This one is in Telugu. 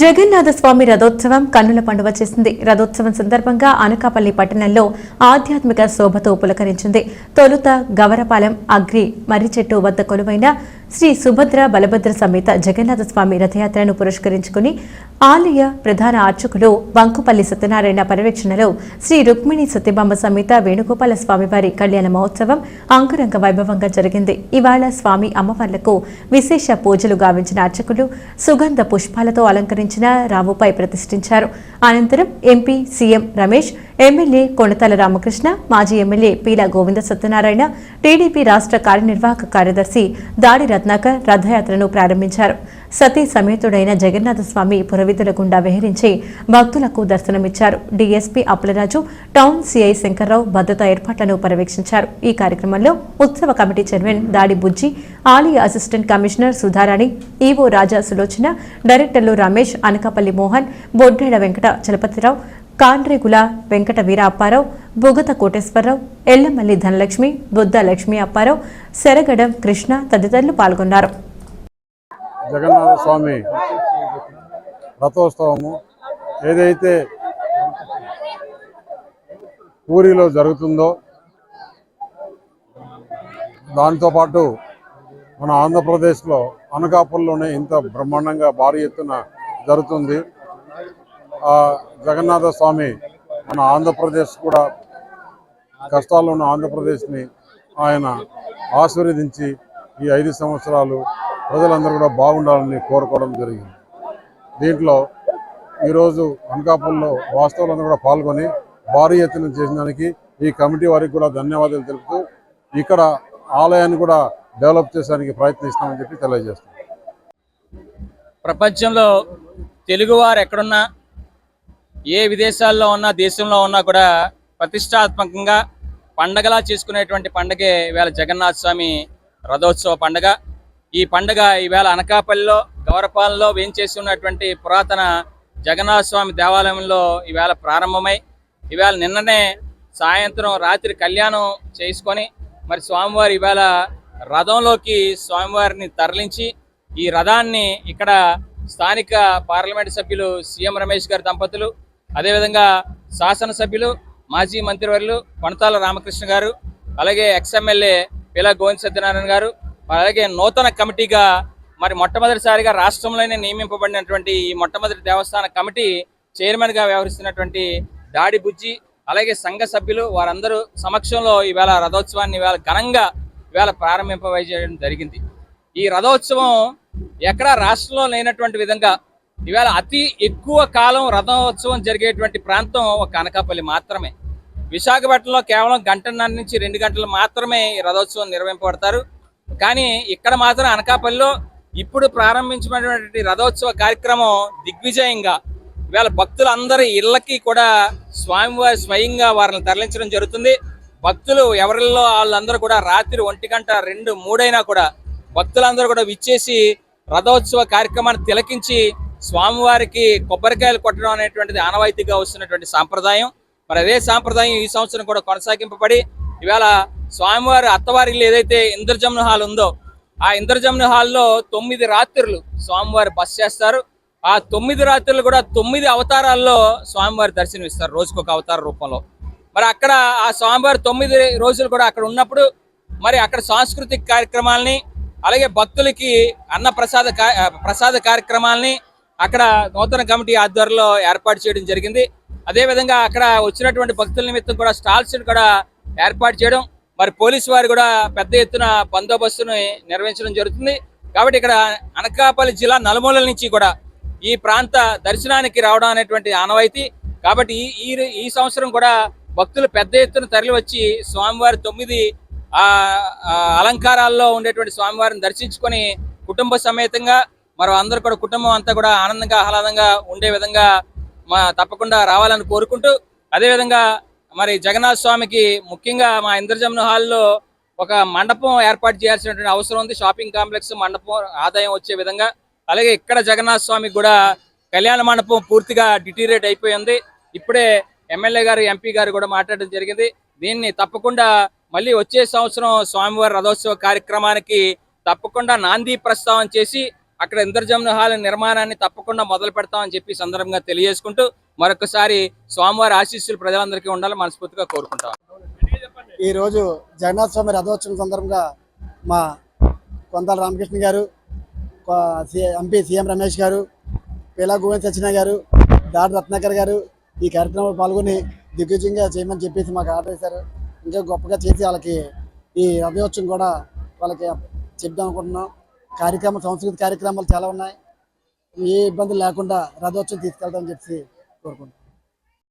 జగన్నాథ స్వామి రథోత్సవం కన్నుల పండుగ చేసింది. రథోత్సవం సందర్భంగా అనకాపల్లి పట్టణంలో ఆధ్యాత్మిక శోభతో పులకరించింది. తొలుత గవరపాలెం అగ్రి మర్రిచెట్టు వద్ద కొలువైన శ్రీ సుభద్ర బలభద్ర సమేత జగన్నాథ స్వామి రథయాత్రను పురస్కరించుకుని ఆలయ ప్రధాన అర్చకులు బంకుపల్లి సత్యనారాయణ పర్యవేక్షణలో శ్రీ రుక్మిణి సత్యభామ సమేత వేణుగోపాల స్వామివారి కళ్యాణ మహోత్సవం అంకురంగ వైభవంగా జరిగింది. ఇవాళ స్వామి అమ్మవార్లకు విశేష పూజలు గావించిన అర్చకులు సుగంధ పుష్పాలతో అలంకరించిన రావుపై ప్రతిష్ఠించారు. అనంతరం MP CM Ramesh MLA Konathala Ramakrishna మాజీ ఎమ్మెల్యే పీల గోవింద సత్యనారాయణ టీడీపీ రాష్ట్ర కార్యనిర్వాహక కార్యదర్శి దాడి రత్నాకర్ రథయాత్రను ప్రారంభించారు. సతీ సమేతుడైన జగన్నాథ స్వామి పురవిధుల గుండా విహరించి భక్తులకు దర్శనమిచ్చారు. DSP Appalaraju town CI Shankar Rao భద్రతా ఏర్పాట్లను పర్యవేక్షించారు. ఈ కార్యక్రమంలో ఉత్సవ కమిటీ చైర్మన్ దాడి బుజ్జి ఆలయ assistant commissioner Sudharani EO Raja Sulochana డైరెక్టర్లు రమేష్ అనకాపల్లి మోహన్ బొడ్డేడ వెంకట చలపతిరావు కాండ్రిగుల వెంకట వీర అప్పారావు బుగత కోటేశ్వరరావు ఎల్లమల్లి ధనలక్ష్మి బుద్ధ లక్ష్మి అప్పారావు శరగడం కృష్ణ తదితరులు పాల్గొన్నారు. జగన్నాథ స్వామి రథోత్సవము ఏదైతే పూరిలో జరుగుతుందో దాంతోపాటు మన ఆంధ్రప్రదేశ్లో అనకాపల్లిలోనే ఇంత బ్రహ్మాండంగా భారీ ఎత్తున జరుగుతుంది. జగన్నాథ స్వామి మన ఆంధ్రప్రదేశ్ కూడా కష్టాల్లో ఉన్న ఆంధ్రప్రదేశ్ని ఆయన ఆశీర్వదించి ఈ ఐదు సంవత్సరాలు ప్రజలందరూ కూడా బాగుండాలని కోరుకోవడం జరిగింది. దీంట్లో ఈరోజు అనకాపల్లిలో వాస్తవులందరూ కూడా పాల్గొని భారీ ఎత్తున చేసిన దానికి ఈ కమిటీ వారికి కూడా ధన్యవాదాలు తెలుపుతూ ఇక్కడ ఆలయాన్ని కూడా డెవలప్ చేసానికి ప్రయత్నిస్తామని చెప్పి తెలియజేస్తాం ప్రపంచంలో తెలుగువారు ఎక్కడున్నా ఏ విదేశాల్లో ఉన్నా దేశంలో ఉన్నా కూడా ప్రతిష్టాత్మకంగా పండగలా చేసుకునేటువంటి పండగే ఈవేళ జగన్నాథ స్వామి రథోత్సవ పండగ. ఈ పండగ ఈవేళ అనకాపల్లిలో గౌరపాలలో వేయించేసి ఉన్నటువంటి పురాతన జగన్నాథ స్వామి దేవాలయంలో ఈవేళ ప్రారంభమై ఈవేళ నిన్ననే సాయంత్రం రాత్రి కళ్యాణం చేసుకొని మరి స్వామివారి ఈవేళ రథంలోకి స్వామివారిని తరలించి ఈ రథాన్ని ఇక్కడ స్థానిక పార్లమెంట్ సభ్యులు సీఎం రమేష్ గారి దంపతులు అదేవిధంగా శాసనసభ్యులు మాజీ మంత్రివర్యులు కొనతాల రామకృష్ణ గారు అలాగే ఎక్స్ఎమ్మెల్యే పిలా గోవింద్ సత్యనారాయణ గారు అలాగే నూతన కమిటీగా మరి మొట్టమొదటిసారిగా రాష్ట్రంలోనే నియమింపబడినటువంటి ఈ మొట్టమొదటి దేవస్థాన కమిటీ చైర్మన్గా వ్యవహరిస్తున్నటువంటి దాడి బుజ్జి అలాగే సంఘ సభ్యులు వారందరూ సమక్షంలో ఈవేళ రథోత్సవాన్ని ఈవేళ ఘనంగా ఈవేళ ప్రారంభింపజేయడం జరిగింది. ఈ రథోత్సవం ఎక్కడా రాష్ట్రంలో లేనటువంటి విధంగా ఇవాళ అతి ఎక్కువ కాలం రథోత్సవం జరిగేటువంటి ప్రాంతం ఒక అనకాపల్లి మాత్రమే. విశాఖపట్నంలో కేవలం గంటన్నర నుంచి రెండు గంటలు మాత్రమే ఈ రథోత్సవం నిర్వహింపబడతారు. కానీ ఇక్కడ మాత్రం అనకాపల్లిలో ఇప్పుడు ప్రారంభించినటువంటి రథోత్సవ కార్యక్రమం దిగ్విజయంగా ఇవాళ భక్తులందరి ఇళ్ళకి కూడా స్వామివారి స్వయంగా వారిని తరలించడం జరుగుతుంది. భక్తులు ఎవరిలో వాళ్ళందరూ కూడా రాత్రి ఒంటి గంట రెండు మూడైనా కూడా భక్తులందరూ కూడా విచ్చేసి రథోత్సవ కార్యక్రమాన్ని తిలకించి స్వామివారికి కొబ్బరికాయలు కొట్టడం అనేటువంటిది ఆనవాయితీగా వస్తున్నటువంటి సాంప్రదాయం. మరి అదే సాంప్రదాయం ఈ సంవత్సరం కూడా కొనసాగింపబడి ఇవాళ స్వామివారి అత్తవారి ఏదైతే ఇంద్రజమున హాల్ ఉందో ఆ ఇంద్రజమున హాల్లో తొమ్మిది రాత్రులు స్వామివారి బస్ చేస్తారు. ఆ తొమ్మిది రాత్రులు కూడా తొమ్మిది అవతారాల్లో స్వామివారి దర్శనం ఇస్తారు రోజుకొక అవతార రూపంలో. మరి అక్కడ ఆ స్వామివారి తొమ్మిది రోజులు కూడా అక్కడ ఉన్నప్పుడు మరి అక్కడ సాంస్కృతిక కార్యక్రమాలని అలాగే భక్తులకి అన్న ప్రసాద కా- ప్రసాద కార్యక్రమాలని అక్కడ నూతన కమిటీ ఆధ్వర్యంలో ఏర్పాటు చేయడం జరిగింది. అదేవిధంగా అక్కడ వచ్చినటువంటి భక్తుల నిమిత్తం కూడా స్టాల్స్ కూడా ఏర్పాటు చేయడం మరి పోలీసు వారు కూడా పెద్ద ఎత్తున బందోబస్తుని నిర్వహించడం జరుగుతుంది. కాబట్టి ఇక్కడ అనకాపల్లి జిల్లా నలుమూలల నుంచి కూడా ఈ ప్రాంత దర్శనానికి రావడం అనేటువంటి ఆనవాయితీ. కాబట్టి ఈ ఈ సంవత్సరం కూడా భక్తులు పెద్ద ఎత్తున తరలి వచ్చి స్వామివారి తొమ్మిది అలంకారాల్లో ఉండేటువంటి స్వామివారిని దర్శించుకొని కుటుంబ సమేతంగా మరి అందరూ కూడా కుటుంబం అంతా కూడా ఆనందంగా ఆహ్లాదంగా ఉండే విధంగా మా తప్పకుండా రావాలని కోరుకుంటూ అదేవిధంగా మరి జగన్నాథ స్వామికి ముఖ్యంగా మా ఇంద్రజమున హాల్లో ఒక మండపం ఏర్పాటు చేయాల్సినటువంటి అవసరం ఉంది. షాపింగ్ కాంప్లెక్స్ మండపం ఆదాయం వచ్చే విధంగా. అలాగే ఇక్కడ జగన్నాథ స్వామికి కూడా కళ్యాణ మండపం పూర్తిగా డిటీరేట్ అయిపోయింది ఇప్పుడే ఎమ్మెల్యే గారు ఎంపీ గారు కూడా మాట్లాడడం జరిగింది. దీన్ని తప్పకుండా మళ్ళీ వచ్చే సంవత్సరం స్వామివారి రథోత్సవ కార్యక్రమానికి తప్పకుండా నాంది ప్రస్తావన చేసి అక్కడ ఇంద్రజమున హాల్ నిర్మాణాన్ని తప్పకుండా మొదలు పెడతామని చెప్పి సందర్భంగా తెలియజేసుకుంటూ మరొకసారి స్వామివారి ఆశీస్సులు ప్రజలందరికీ ఉండాలని మనస్ఫూర్తిగా కోరుకుంటాం. ఈ రోజు జగన్నాథ స్వామి రథోత్సవం సందర్భంగా మా కొంతాల రామకృష్ణ గారు ఎంపీ సీఎం రమేష్ గారు పిలా గోవింద్ సచిన గారు దాడి రత్నాకర్ గారు ఈ కార్యక్రమంలో పాల్గొని దిగ్విజయంగా చేయమని చెప్పేసి మాకు ఆర్డర్ చేశారు ఇంకా గొప్పగా చేసి వాళ్ళకి ఈ రథోత్సవం కూడా వాళ్ళకి చెప్దాం అనుకుంటున్నాం. కార్యక్రమం సంస్కృతి కార్యక్రమాలు చాలా ఉన్నాయి. ఏ ఇబ్బంది లేకుండా రథోత్సవం తీసుకెళ్తామని చెప్పి కోరుకుంటున్నాను